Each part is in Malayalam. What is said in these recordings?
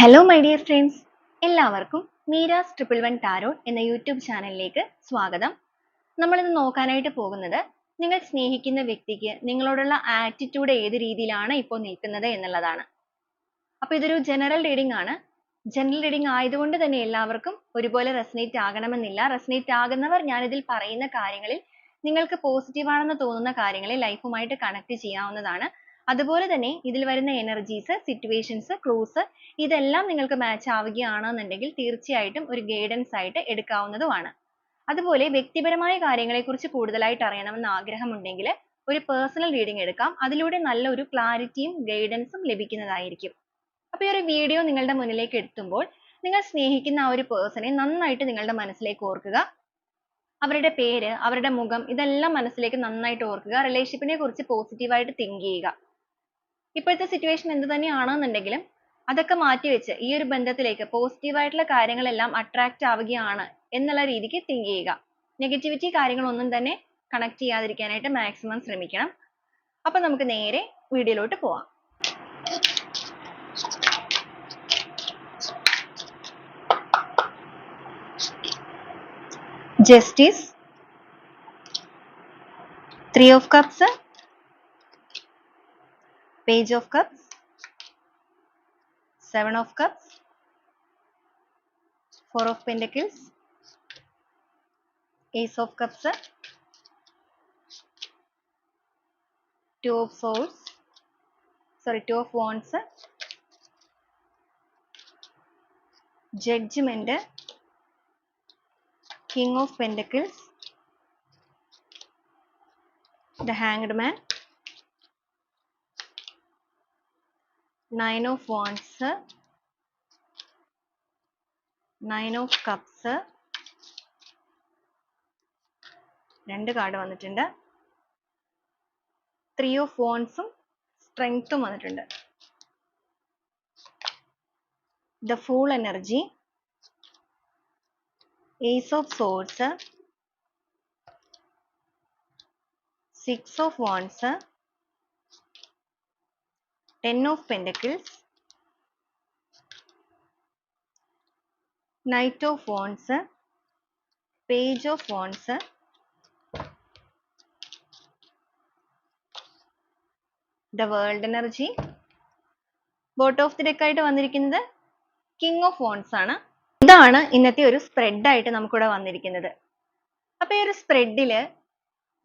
ഹലോ മൈ ഡിയർ ഫ്രണ്ട്സ് എല്ലാവർക്കും മീരാസ് ട്രിപ്പിൾ വൺ ടാരോ എന്ന യൂട്യൂബ് ചാനലിലേക്ക് സ്വാഗതം. നമ്മളിന്ന് നോക്കാനായിട്ട് പോകുന്നത് നിങ്ങൾ സ്നേഹിക്കുന്ന വ്യക്തിക്ക് നിങ്ങളോടുള്ള ആറ്റിറ്റ്യൂഡ് ഏത് രീതിയിലാണ് ഇപ്പോൾ നിൽക്കുന്നത് എന്നുള്ളതാണ്. അപ്പോൾ ഇതൊരു ജനറൽ റീഡിംഗ് ആണ്. ജനറൽ റീഡിംഗ് ആയതുകൊണ്ട് തന്നെ എല്ലാവർക്കും ഒരുപോലെ റെസനേറ്റ് ആകണമെന്നില്ല. റെസനേറ്റ് ആകുന്നവർ ഞാനിതിൽ പറയുന്ന കാര്യങ്ങളിൽ നിങ്ങൾക്ക് പോസിറ്റീവാണെന്ന് തോന്നുന്ന കാര്യങ്ങളെ ലൈഫുമായിട്ട് കണക്ട് ചെയ്യാവുന്നതാണ്. അതുപോലെ തന്നെ ഇതിൽ വരുന്ന എനർജീസ് സിറ്റുവേഷൻസ് ക്ലൂസ് ഇതെല്ലാം നിങ്ങൾക്ക് മാച്ച് ആവുകയാണെന്നുണ്ടെങ്കിൽ തീർച്ചയായിട്ടും ഒരു ഗൈഡൻസ് ആയിട്ട് എടുക്കാവുന്നതുമാണ്. അതുപോലെ വ്യക്തിപരമായ കാര്യങ്ങളെക്കുറിച്ച് കൂടുതലായിട്ട് അറിയണമെന്ന് ആഗ്രഹമുണ്ടെങ്കിൽ ഒരു പേഴ്സണൽ റീഡിംഗ് എടുക്കാം. അതിലൂടെ നല്ല ഒരു ക്ലാരിറ്റിയും ഗൈഡൻസും ലഭിക്കുന്നതായിരിക്കും. അപ്പോൾ ഈ ഒരു വീഡിയോ നിങ്ങളുടെ മുന്നിലേക്ക് എത്തുമ്പോൾ നിങ്ങൾ സ്നേഹിക്കുന്ന ആ ഒരു പേഴ്സണെ നന്നായിട്ട് നിങ്ങളുടെ മനസ്സിലേക്ക് ഓർക്കുക. അവരുടെ പേര് അവരുടെ മുഖം ഇതെല്ലാം മനസ്സിലേക്ക് നന്നായിട്ട് ഓർക്കുക. റിലേഷൻഷിപ്പിനെ കുറിച്ച് പോസിറ്റീവായിട്ട് തിങ്ക് ചെയ്യുക. ഇപ്പോഴത്തെ സിറ്റുവേഷൻ എന്ത് തന്നെയാണെന്നുണ്ടെങ്കിലും അതൊക്കെ മാറ്റിവെച്ച് ഈ ഒരു ബന്ധത്തിലേക്ക് പോസിറ്റീവ് ആയിട്ടുള്ള കാര്യങ്ങളെല്ലാം അട്രാക്റ്റ് ആവുകയാണ് എന്നുള്ള രീതിക്ക് തിങ്ക് ചെയ്യുക. നെഗറ്റിവിറ്റി കാര്യങ്ങളൊന്നും തന്നെ കണക്ട് ചെയ്യാതിരിക്കാനായിട്ട് മാക്സിമം ശ്രമിക്കണം. അപ്പൊ നമുക്ക് നേരെ വീഡിയോയിലോട്ട് പോവാം. Justice three of cups page of cups. Seven of cups. Four of pentacles. Ace of cups two of swords. Sorry two of wands judgment king of pentacles. The hanged man nine of wands nine of cups രണ്ട് കാർഡ് വന്നിട്ടുണ്ട്. ത്രീ ഓഫ് വോൺസും സ്ട്രെങ്ത്തും വന്നിട്ടുണ്ട്. The fool energy ace of swords six of wands ten of pentacles knight of wands page of wands the world energy bottom of the deck ആയിട്ട് വന്നിരിക്കുന്നത് കിങ് ഓഫ് വോൺസ് ആണ്. ഇതാണ് ഇന്നത്തെ ഒരു സ്പ്രെഡ് ആയിട്ട് നമുക്കിവിടെ വന്നിരിക്കുന്നത്. അപ്പൊ ഈ ഒരു സ്പ്രെഡിൽ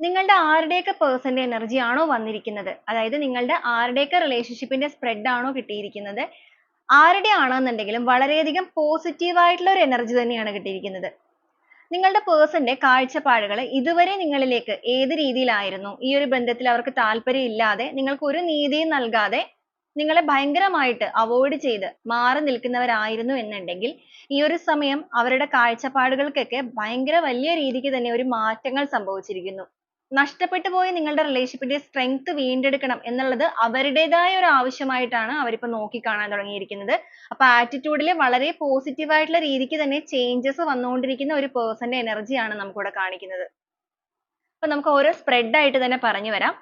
നിങ്ങളുടെ ആരുടെയൊക്കെ പേഴ്സന്റെ എനർജി ആണോ വന്നിരിക്കുന്നത്? അതായത് നിങ്ങളുടെ ആരുടെയൊക്കെ റിലേഷൻഷിപ്പിന്റെ സ്പ്രെഡ് ആണോ കിട്ടിയിരിക്കുന്നത്? ആരുടെ ആണെന്നുണ്ടെങ്കിലും വളരെയധികം പോസിറ്റീവ് ആയിട്ടുള്ള ഒരു എനർജി തന്നെയാണ് കിട്ടിയിരിക്കുന്നത്. നിങ്ങളുടെ പേഴ്സന്റെ കാഴ്ചപ്പാടുകൾ ഇതുവരെ നിങ്ങളിലേക്ക് ഏത് രീതിയിലായിരുന്നു? ഈ ഒരു ബന്ധത്തിൽ അവർക്ക് താല്പര്യം ഇല്ലാതെ നിങ്ങൾക്ക് ഒരു നീതിയും നൽകാതെ നിങ്ങളെ ഭയങ്കരമായിട്ട് അവോയ്ഡ് ചെയ്ത് മാറി നിൽക്കുന്നവരായിരുന്നു എന്നുണ്ടെങ്കിൽ ഈ ഒരു സമയം അവരുടെ കാഴ്ചപ്പാടുകൾക്കൊക്കെ ഭയങ്കര വലിയ രീതിക്ക് തന്നെ ഒരു മാറ്റങ്ങൾ സംഭവിച്ചിരിക്കുന്നു. നഷ്ടപ്പെട്ടു പോയ നിങ്ങളുടെ റിലേഷൻഷിപ്പിന്റെ സ്ട്രെങ്ത് വീണ്ടെടുക്കണം എന്നുള്ളത് അവരുടേതായ ഒരു ആവശ്യമായിട്ടാണ് അവരിപ്പോ നോക്കിക്കാണാൻ തുടങ്ങിയിരിക്കുന്നത്. അപ്പൊ ആറ്റിറ്റ്യൂഡിൽ വളരെ positive ആയിട്ടുള്ള രീതിക്ക് തന്നെ ചേഞ്ചസ് വന്നുകൊണ്ടിരിക്കുന്ന ഒരു പേഴ്സന്റെ എനർജിയാണ് നമുക്കിവിടെ കാണിക്കുന്നത്. അപ്പൊ നമുക്ക് ഓരോ സ്പ്രെഡ് ആയിട്ട് തന്നെ പറഞ്ഞു വരാം.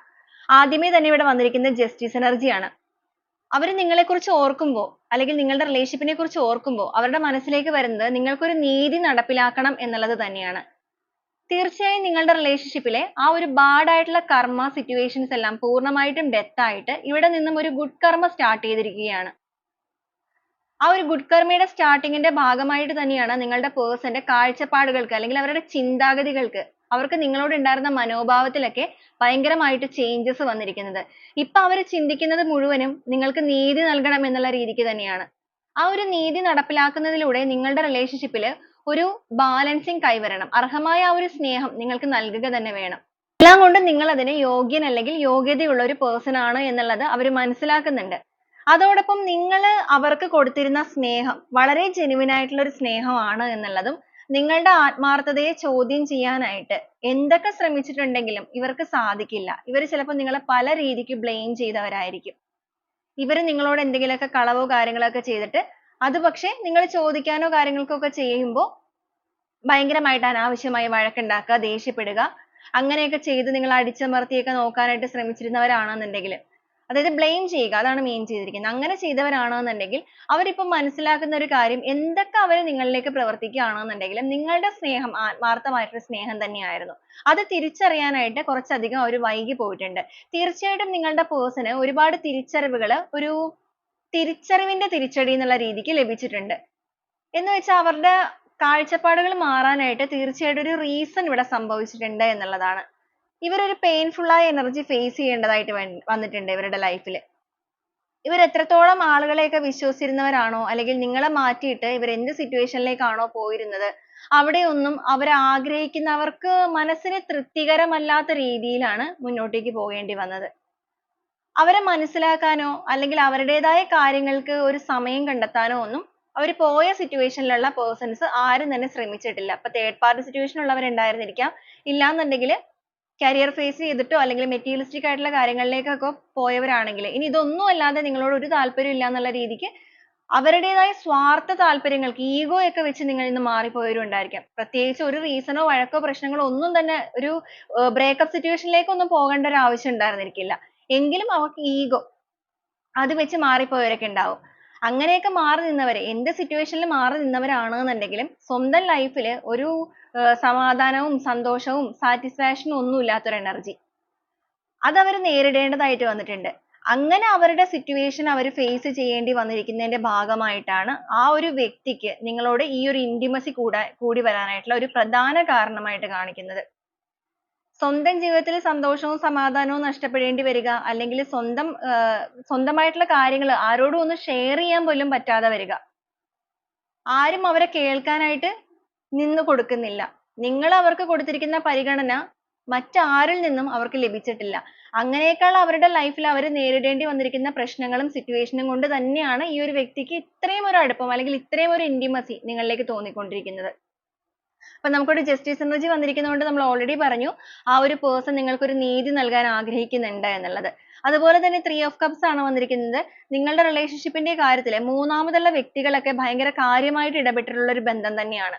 ആദ്യമേ തന്നെ ഇവിടെ വന്നിരിക്കുന്നത് ജസ്റ്റിസ് എനർജിയാണ് അവർ നിങ്ങളെ കുറിച്ച് അല്ലെങ്കിൽ നിങ്ങളുടെ റിലേഷൻഷിപ്പിനെ കുറിച്ച് ഓർക്കുമ്പോൾ അവരുടെ മനസ്സിലേക്ക് വരുന്നത് നിങ്ങൾക്ക് ഒരു നീതി നടപ്പിലാക്കണം എന്നുള്ളത് തന്നെയാണ്. തീർച്ചയായും നിങ്ങളുടെ റിലേഷൻഷിപ്പിലെ ആ ഒരു ബാഡ് ആയിട്ടുള്ള കർമ്മ സിറ്റുവേഷൻസ് എല്ലാം പൂർണമായിട്ടും ഡെത്ത് ആയിട്ട് ഇവിടെ നിന്നും ഒരു ഗുഡ് കർമ്മ സ്റ്റാർട്ട് ചെയ്തിരിക്കുകയാണ്. ആ ഒരു ഗുഡ് കർമ്മയുടെ സ്റ്റാർട്ടിങ്ങിന്റെ ഭാഗമായിട്ട് തന്നെയാണ് നിങ്ങളുടെ പേഴ്സന്റെ കാഴ്ചപ്പാടുകൾക്ക് അല്ലെങ്കിൽ അവരുടെ ചിന്താഗതികൾക്ക് അവർക്ക് നിങ്ങളോട് ഉണ്ടായിരുന്ന മനോഭാവത്തിലൊക്കെ ഭയങ്കരമായിട്ട് ചേഞ്ചസ് വന്നിരിക്കുന്നത്. ഇപ്പൊ അവർ ചിന്തിക്കുന്നത് മുഴുവനും നിങ്ങൾക്ക് നീതി നൽകണം എന്നുള്ള രീതിക്ക് തന്നെയാണ്. ആ ഒരു നീതി നടപ്പിലാക്കുന്നതിലൂടെ നിങ്ങളുടെ റിലേഷൻഷിപ്പിൽ ഒരു ബാലൻസിങ് കൈവരണം. അർഹമായ ആ ഒരു സ്നേഹം നിങ്ങൾക്ക് നൽകുക തന്നെ വേണം. എല്ലാം കൊണ്ടും നിങ്ങൾ അതിന് യോഗ്യൻ അല്ലെങ്കിൽ യോഗ്യതയുള്ള ഒരു പേഴ്സൺ ആണ് എന്നുള്ളത് അവർ മനസ്സിലാക്കുന്നുണ്ട്. അതോടൊപ്പം നിങ്ങൾ അവർക്ക് കൊടുത്തിരുന്ന സ്നേഹം വളരെ ജെനുവിൻ ആയിട്ടുള്ള ഒരു സ്നേഹമാണ് എന്നുള്ളതും നിങ്ങളുടെ ആത്മാർത്ഥതയെ ചോദ്യം ചെയ്യാനായിട്ട് എന്തൊക്കെ ശ്രമിച്ചിട്ടുണ്ടെങ്കിലും ഇവർക്ക് സാധിക്കില്ല. ഇവർ ചിലപ്പോൾ നിങ്ങളെ പല രീതിക്ക് ബ്ലെയിം ചെയ്തവരായിരിക്കും. ഇവർ നിങ്ങളോട് എന്തെങ്കിലുമൊക്കെ കളവോ കാര്യങ്ങളൊക്കെ ചെയ്തിട്ട് അത് പക്ഷേ നിങ്ങൾ ചോദിക്കാനോ കാര്യങ്ങൾക്കൊക്കെ ചെയ്യുമ്പോൾ ഭയങ്കരമായിട്ട് അനാവശ്യമായി വഴക്കുണ്ടാക്കുക ദേഷ്യപ്പെടുക അങ്ങനെയൊക്കെ ചെയ്ത് നിങ്ങൾ അടിച്ചമർത്തിയൊക്കെ നോക്കാനായിട്ട് ശ്രമിച്ചിരുന്നവരാണെന്നുണ്ടെങ്കിൽ അതായത് blame ചെയ്യുക അതാണ് മെയിൻ ചെയ്തിരിക്കുന്നത്. അങ്ങനെ ചെയ്തവരാണെന്നുണ്ടെങ്കിൽ അവരിപ്പം മനസ്സിലാക്കുന്ന ഒരു കാര്യം എന്തൊക്കെ അവർ നിങ്ങളിലേക്ക് പ്രവർത്തിക്കുകയാണെന്നുണ്ടെങ്കിലും നിങ്ങളുടെ സ്നേഹം ആത്മാർത്ഥമായിട്ടുള്ള സ്നേഹം തന്നെയായിരുന്നു. അത് തിരിച്ചറിയാനായിട്ട് കുറച്ചധികം അവർ വൈകി പോയിട്ടുണ്ട്. തീർച്ചയായിട്ടും നിങ്ങളുടെ person ഒരുപാട് തിരിച്ചറിവുകൾ ഒരു തിരിച്ചറിവിന്റെ തിരിച്ചടി എന്നുള്ള രീതിക്ക് ലഭിച്ചിട്ടുണ്ട്. എന്ന് വെച്ചാൽ അവരുടെ കാഴ്ചപ്പാടുകൾ മാറാനായിട്ട് തീർച്ചയായിട്ടും ഒരു റീസൺ ഇവിടെ സംഭവിച്ചിട്ടുണ്ട് എന്നുള്ളതാണ്. ഇവർ ഒരു ആയ എനർജി ഫേസ് ചെയ്യേണ്ടതായിട്ട് വന്നിട്ടുണ്ട് ഇവരുടെ ലൈഫിൽ ഇവർ എത്രത്തോളം ആളുകളെയൊക്കെ വിശ്വസിച്ചിരുന്നവരാണോ അല്ലെങ്കിൽ നിങ്ങളെ മാറ്റിയിട്ട് ഇവർ എന്ത് situation ലേക്കാണോ പോയിരുന്നത് അവിടെയൊന്നും അവർ ആഗ്രഹിക്കുന്നവർക്ക് മനസ്സിന് തൃപ്തികരമല്ലാത്ത രീതിയിലാണ് മുന്നോട്ടേക്ക് പോകേണ്ടി വന്നത്. അവരെ മനസ്സിലാക്കാനോ അല്ലെങ്കിൽ അവരുടേതായ കാര്യങ്ങൾക്ക് ഒരു സമയം കണ്ടെത്താനോ ഒന്നും അവർ പോയ സിറ്റുവേഷനിലുള്ള പേഴ്സൺസ് ആരും തന്നെ ശ്രമിച്ചിട്ടില്ല. അപ്പോൾ third പാർട്ടി സിറ്റുവേഷൻ ഉള്ളവർ ഉണ്ടായിരുന്നിരിക്കാം. ഇല്ലാന്നുണ്ടെങ്കിൽ career face ചെയ്തിട്ടോ അല്ലെങ്കിൽ മെറ്റീരിയലിസ്റ്റിക് ആയിട്ടുള്ള കാര്യങ്ങളിലേക്കൊക്കെ പോയവരാണെങ്കിൽ ഇനി ഇതൊന്നും അല്ലാതെ നിങ്ങളോട് ഒരു താല്പര്യവും ഇല്ല എന്നുള്ള രീതിക്ക് അവരുടേതായ സ്വാർത്ഥ താല്പര്യങ്ങൾക്ക് ego ഒക്കെ വെച്ച് നിങ്ങളിൽ നിന്ന് മാറിപ്പോയവരും ഉണ്ടായിരിക്കാം. പ്രത്യേകിച്ച് ഒരു റീസണോ വഴക്കോ പ്രശ്നങ്ങളോ ഒന്നും തന്നെ ഒരു ബ്രേക്കപ്പ് ഒന്നും പോകേണ്ട ഒരു ആവശ്യം ഉണ്ടായിരുന്നിരിക്കില്ല. എങ്കിലും അവർക്ക് ഈഗോ അത് വെച്ച് മാറിപ്പോയവരൊക്കെ ഉണ്ടാവും. അങ്ങനെയൊക്കെ മാറി നിന്നവര് എന്ത് situation ൽ മാറി നിന്നവരാണെന്നുണ്ടെങ്കിലും സ്വന്തം life ൽ ഒരു സമാധാനവും സന്തോഷവും സാറ്റിസ്ഫാക്ഷനും ഒന്നും ഇല്ലാത്ത ഒരു energy അത് അവർ നേരിടേണ്ടതായിട്ട് വന്നിട്ടുണ്ട്. അങ്ങനെ അവരുടെ സിറ്റുവേഷൻ അവർ ഫേസ് ചെയ്യേണ്ടി വന്നിരിക്കുന്നതിന്റെ ഭാഗമായിട്ടാണ് ആ ഒരു വ്യക്തിക്ക് നിങ്ങളോട് ഈ ഒരു intimacy കൂടാ കൂടി വരാനായിട്ടുള്ള ഒരു പ്രധാന കാരണമായിട്ട് കാണിക്കുന്നത്. സ്വന്തം ജീവിതത്തിൽ സന്തോഷവും സമാധാനവും നഷ്ടപ്പെടേണ്ടി വരിക അല്ലെങ്കിൽ സ്വന്തം സ്വന്തമായിട്ടുള്ള കാര്യങ്ങൾ ആരോടും ഒന്ന് ഷെയർ ചെയ്യാൻ പോലും പറ്റാതെ വരിക. ആരും അവരെ കേൾക്കാനായിട്ട് നിന്ന് കൊടുക്കുന്നില്ല. നിങ്ങൾ അവർക്ക് കൊടുത്തിരിക്കുന്ന പരിഗണന മറ്റാരിൽ നിന്നും അവർക്ക് ലഭിച്ചിട്ടില്ല. അങ്ങനെയൊക്കെയുള്ള അവരുടെ ലൈഫിൽ അവർ നേരിടേണ്ടി വന്നിരിക്കുന്ന പ്രശ്നങ്ങളും സിറ്റുവേഷനും കൊണ്ട് തന്നെയാണ് ഈ ഒരു വ്യക്തിക്ക് ഇത്രയും ഒരു അടുപ്പം അല്ലെങ്കിൽ ഇത്രയും ഒരു intimacy നിങ്ങളിലേക്ക് തോന്നിക്കൊണ്ടിരിക്കുന്നത്. അപ്പോൾ നമുക്കൊരു ജസ്റ്റിസ് എനർജി വന്നിരിക്കുന്നതുകൊണ്ട് നമ്മൾ ഓൾറെഡി പറഞ്ഞു ആ ഒരു പേഴ്സൺ നിങ്ങൾക്ക് ഒരു നീതി നൽകാൻ ആഗ്രഹിക്കുന്നുണ്ട് എന്നുള്ളത്. അതുപോലെ തന്നെ ത്രീ ഓഫ് കപ്സ് ആണ് വന്നിരിക്കുന്നത്. നിങ്ങളുടെ റിലേഷൻഷിപ്പിന്റെ ന്റെ കാര്യത്തിൽ മൂന്നാമതുള്ള വ്യക്തികളൊക്കെ ഭയങ്കര കാര്യമായിട്ട് ഇടപെട്ടിട്ടുള്ള ഒരു ബന്ധം തന്നെയാണ്.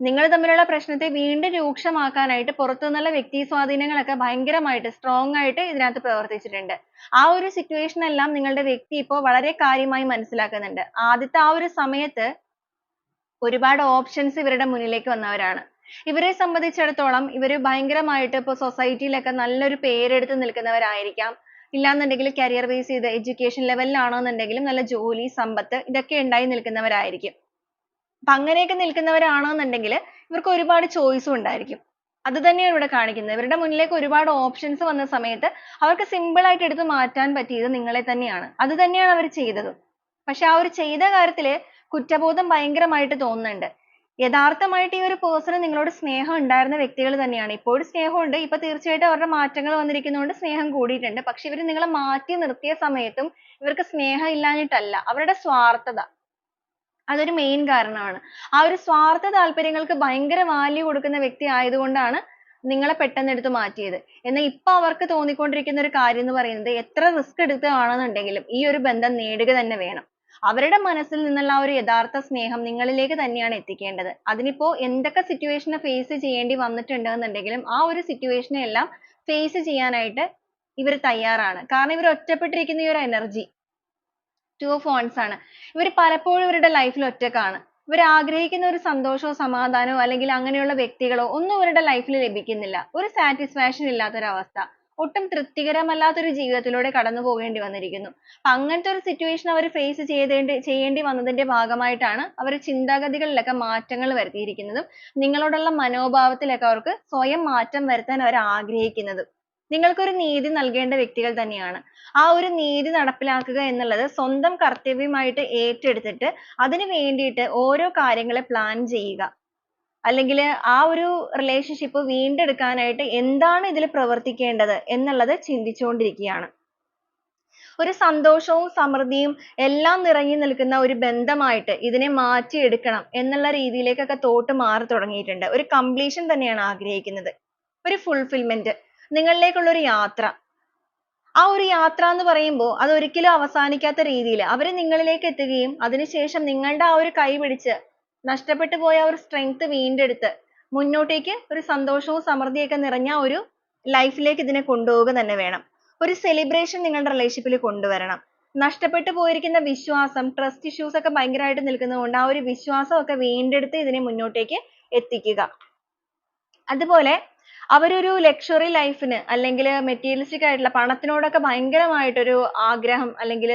നിങ്ങൾ തമ്മിലുള്ള പ്രശ്നത്തെ വീണ്ടും രൂക്ഷമാക്കാനായിട്ട് പുറത്തുനിന്നുള്ള വ്യക്തി സ്വാധീനങ്ങളൊക്കെ ഭയങ്കരമായിട്ട് സ്ട്രോങ് ആയിട്ട് ഇതിനകത്ത് പ്രവർത്തിച്ചിട്ടുണ്ട്. ആ ഒരു സിറ്റുവേഷൻ എല്ലാം നിങ്ങളുടെ വ്യക്തി ഇപ്പോൾ വളരെ കാര്യമായി മനസ്സിലാക്കുന്നുണ്ട്. ആദ്യത്തെ ആ ഒരു സമയത്ത് ഒരുപാട് ഓപ്ഷൻസ് ഇവരുടെ മുന്നിലേക്ക് വന്നവരാണ്. ഇവരെ സംബന്ധിച്ചിടത്തോളം ഇവർ ഭയങ്കരമായിട്ട് ഇപ്പോൾ സൊസൈറ്റിയിലൊക്കെ ലൊക്കെ നല്ലൊരു പേരെടുത്ത് നിൽക്കുന്നവരായിരിക്കാം. ഇല്ലാന്നുണ്ടെങ്കിൽ കരിയർ base ചെയ്ത് എഡ്യൂക്കേഷൻ ആണെന്നുണ്ടെങ്കിലും നല്ല ജോലി സമ്പത്ത് ഇതൊക്കെ ഉണ്ടായി നിൽക്കുന്നവരായിരിക്കും. അപ്പൊ അങ്ങനെയൊക്കെ നിൽക്കുന്നവരാണെന്നുണ്ടെങ്കിൽ ഇവർക്ക് ഒരുപാട് ഉം ഉണ്ടായിരിക്കും. അത് തന്നെയാണ് ഇവിടെ കാണിക്കുന്നത്. ഇവരുടെ മുന്നിലേക്ക് ഒരുപാട് ഓപ്ഷൻസ് വന്ന സമയത്ത് അവർക്ക് സിമ്പിൾ ആയിട്ട് എടുത്ത് മാറ്റാൻ പറ്റിയത് നിങ്ങളെ തന്നെയാണ്. അത് തന്നെയാണ് അവർ ചെയ്തത് പക്ഷേ ആ ഒരു ചെയ്ത കാര്യത്തിൽ കുറ്റബോധം ഭയങ്കരമായിട്ട് തോന്നുന്നുണ്ട്. യഥാർത്ഥമായിട്ട് ഈ ഒരു ന് നിങ്ങളോട് സ്നേഹം ഉണ്ടായിരുന്ന വ്യക്തികൾ തന്നെയാണ്. ഇപ്പോഴും സ്നേഹമുണ്ട്. ഇപ്പോൾ തീർച്ചയായിട്ടും അവരുടെ മാറ്റങ്ങൾ വന്നിരിക്കുന്നതുകൊണ്ട് സ്നേഹം കൂടിയിട്ടുണ്ട്. പക്ഷെ ഇവർ നിങ്ങളെ മാറ്റി നിർത്തിയ സമയത്തും ഇവർക്ക് സ്നേഹം ഇല്ലാഞ്ഞിട്ടല്ല. അവരുടെ സ്വാർത്ഥത അതൊരു മെയിൻ കാരണമാണ്. ആ ഒരു സ്വാർത്ഥ താല്പര്യങ്ങൾക്ക് ഭയങ്കര വാല്യൂ കൊടുക്കുന്ന വ്യക്തി ആയതുകൊണ്ടാണ് നിങ്ങളെ പെട്ടെന്ന് എടുത്ത് മാറ്റിയത്. എന്നാൽ ഇപ്പൊ അവർക്ക് തോന്നിക്കൊണ്ടിരിക്കുന്ന ഒരു കാര്യം എന്ന് പറയുന്നത് എത്ര risk എടുത്താണെന്നുണ്ടെങ്കിലും ഈ ഒരു ബന്ധം നേടുക തന്നെ വേണം. അവരുടെ മനസ്സിൽ നിന്നുള്ള ആ ഒരു യഥാർത്ഥ സ്നേഹം നിങ്ങളിലേക്ക് തന്നെയാണ് എത്തിക്കേണ്ടത്. അതിനിപ്പോ എന്തൊക്കെ situation ഫേസ് ചെയ്യേണ്ടി വന്നിട്ടുണ്ടെന്നുണ്ടെങ്കിലും ആ ഒരു situation എല്ലാം face ചെയ്യാനായിട്ട് ഇവർ തയ്യാറാണ്. കാരണം ഇവർ ഒറ്റപ്പെട്ടിരിക്കുന്ന ഈ ഒരു എനർജി ടു of wands ആണ്. ഇവർ പലപ്പോഴും ഇവരുടെ ലൈഫിൽ ഒറ്റക്കാണ്. ഇവർ ആഗ്രഹിക്കുന്ന ഒരു സന്തോഷോ സമാധാനോ അല്ലെങ്കിൽ അങ്ങനെയുള്ള വ്യക്തികളോ ഒന്നും ഇവരുടെ ലൈഫിൽ ലഭിക്കുന്നില്ല. ഒരു സാറ്റിസ്ഫാക്ഷൻ ഇല്ലാത്ത ഒരു അവസ്ഥ. ഒട്ടും തൃപ്തികരമല്ലാത്ത ഒരു ജീവിതത്തിലൂടെ കടന്നു പോകേണ്ടി വന്നിരിക്കുന്നു. അങ്ങനത്തെ ഒരു situation അവർ face ചെയ്തേണ്ടി ചെയ്യേണ്ടി വന്നതിന്റെ ഭാഗമായിട്ടാണ് അവർ ചിന്താഗതികളിലൊക്കെ മാറ്റങ്ങൾ വരുത്തിയിരിക്കുന്നതും നിങ്ങളോടുള്ള മനോഭാവത്തിലൊക്കെ അവർക്ക് സ്വയം മാറ്റം വരുത്താൻ അവർ ആഗ്രഹിക്കുന്നതും. നിങ്ങൾക്കൊരു നീതി നൽകേണ്ട വ്യക്തികൾ തന്നെയാണ്. ആ ഒരു നീതി നടപ്പിലാക്കുക എന്നുള്ളത് സ്വന്തം കർത്തവ്യമായിട്ട് ഏറ്റെടുത്തിട്ട് അതിനു വേണ്ടിയിട്ട് ഓരോ കാര്യങ്ങളെ plan ചെയ്യുക. അല്ലെങ്കിൽ ആ ഒരു relationship വീണ്ടെടുക്കാനായിട്ട് എന്താണ് ഇതിൽ പ്രവർത്തിക്കേണ്ടത് എന്നുള്ളത് ചിന്തിച്ചുകൊണ്ടിരിക്കുകയാണ്. ഒരു സന്തോഷവും സമൃദ്ധിയും എല്ലാം നിറഞ്ഞു നിൽക്കുന്ന ഒരു ബന്ധമായിട്ട് ഇതിനെ മാറ്റിയെടുക്കണം എന്നുള്ള രീതിയിലേക്കൊക്കെ thought മാറി തുടങ്ങിയിട്ടുണ്ട്. ഒരു completion തന്നെയാണ് ആഗ്രഹിക്കുന്നത്. ഒരു fulfillment നിങ്ങളിലേക്കുള്ള ഒരു യാത്ര. ആ ഒരു യാത്ര എന്ന് പറയുമ്പോൾ അത് ഒരിക്കലും അവസാനിക്കാത്ത രീതിയിൽ അവർ നിങ്ങളിലേക്ക് എത്തുകയും അതിനുശേഷം നിങ്ങളുടെ ആ ഒരു കൈ പിടിച്ച് നഷ്ടപ്പെട്ടു പോയ ഒരു സ്ട്രെങ്ത് വീണ്ടെടുത്ത് മുന്നോട്ടേക്ക് ഒരു സന്തോഷവും സമൃദ്ധിയൊക്കെ നിറഞ്ഞ ഒരു ലൈഫിലേക്ക് ലേക്ക് ഇതിനെ കൊണ്ടുപോവുക തന്നെ വേണം. ഒരു സെലിബ്രേഷൻ നിങ്ങളുടെ റിലേഷൻഷിപ്പിൽ കൊണ്ടുവരണം. നഷ്ടപ്പെട്ടു പോയിരിക്കുന്ന വിശ്വാസം trust issues ഒക്കെ ഭയങ്കരമായിട്ട് നിൽക്കുന്നതുകൊണ്ട് ആ ഒരു വിശ്വാസം ഒക്കെ വീണ്ടെടുത്ത് ഇതിനെ മുന്നോട്ടേക്ക് എത്തിക്കുക. അതുപോലെ അവരൊരു luxury life ന് അല്ലെങ്കിൽ മെറ്റീരിയലിസ്റ്റിക് ആയിട്ടുള്ള പണത്തിനോടൊക്കെ ഭയങ്കരമായിട്ടൊരു ആഗ്രഹം അല്ലെങ്കിൽ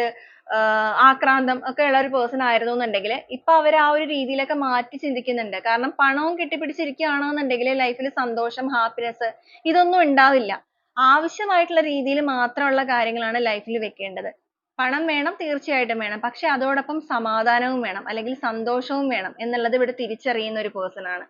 ആക്രാന്തം ഒക്കെ ഉള്ള ഒരു പേഴ്സൺ ആയിരുന്നു എന്നുണ്ടെങ്കിൽ ഇപ്പൊ അവർ ആ ഒരു രീതിയിലൊക്കെ മാറ്റി ചിന്തിക്കുന്നുണ്ട്. കാരണം പണവും കെട്ടിപ്പിടിച്ചിരിക്കുകയാണെന്നുണ്ടെങ്കിൽ ലൈഫിൽ സന്തോഷം happiness ഇതൊന്നും ഉണ്ടാവില്ല. ആവശ്യമായിട്ടുള്ള രീതിയിൽ മാത്രമുള്ള കാര്യങ്ങളാണ് ലൈഫിൽ വെക്കേണ്ടത്. പണം വേണം തീർച്ചയായിട്ടും വേണം. പക്ഷെ അതോടൊപ്പം സമാധാനവും വേണം അല്ലെങ്കിൽ സന്തോഷവും വേണം എന്നുള്ളത് ഇവിടെ തിരിച്ചറിയുന്ന ഒരു person ആണ്.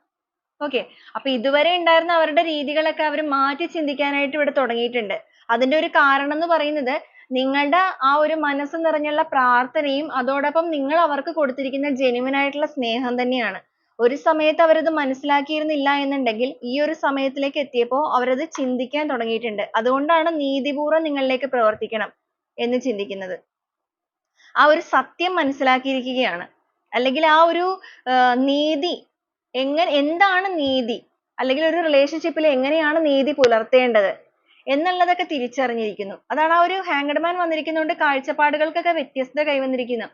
okay അപ്പൊ ഇതുവരെ ഉണ്ടായിരുന്ന അവരുടെ രീതികളൊക്കെ അവർ മാറ്റി ചിന്തിക്കാനായിട്ട് ഇവിടെ തുടങ്ങിയിട്ടുണ്ട്. അതിന്റെ ഒരു കാരണം എന്ന് പറയുന്നത് നിങ്ങളുടെ ആ ഒരു മനസ്സ് നിറഞ്ഞുള്ള പ്രാർത്ഥനയും അതോടൊപ്പം നിങ്ങൾ അവർക്ക് കൊടുത്തിരിക്കുന്ന genuine ആയിട്ടുള്ള സ്നേഹം തന്നെയാണ്. ഒരു സമയത്ത് അവരത് മനസ്സിലാക്കിയിരുന്നില്ല എന്നുണ്ടെങ്കിൽ ഈ ഒരു സമയത്തിലേക്ക് എത്തിയപ്പോൾ അവരത് ചിന്തിക്കാൻ തുടങ്ങിയിട്ടുണ്ട്. അതുകൊണ്ടാണ് നീതിപൂർവം നിങ്ങളിലേക്ക് പ്രവർത്തിക്കണം എന്ന് ചിന്തിക്കുന്നത്. ആ ഒരു സത്യം മനസ്സിലാക്കിയിരിക്കുകയാണ്. അല്ലെങ്കിൽ ആ ഒരു നീതി എങ്ങനെ എന്താണ് നീതി അല്ലെങ്കിൽ ഒരു relationship ൽ എങ്ങനെയാണ് നീതി പുലർത്തേണ്ടത് എന്നുള്ളതൊക്കെ തിരിച്ചറിഞ്ഞിരിക്കുന്നു. അതാണ് ആ ഒരു hanged man വന്നിരിക്കുന്നതുകൊണ്ട് കാഴ്ചപ്പാടുകൾക്കൊക്കെ വ്യത്യസ്തത കൈവന്നിരിക്കുന്നു.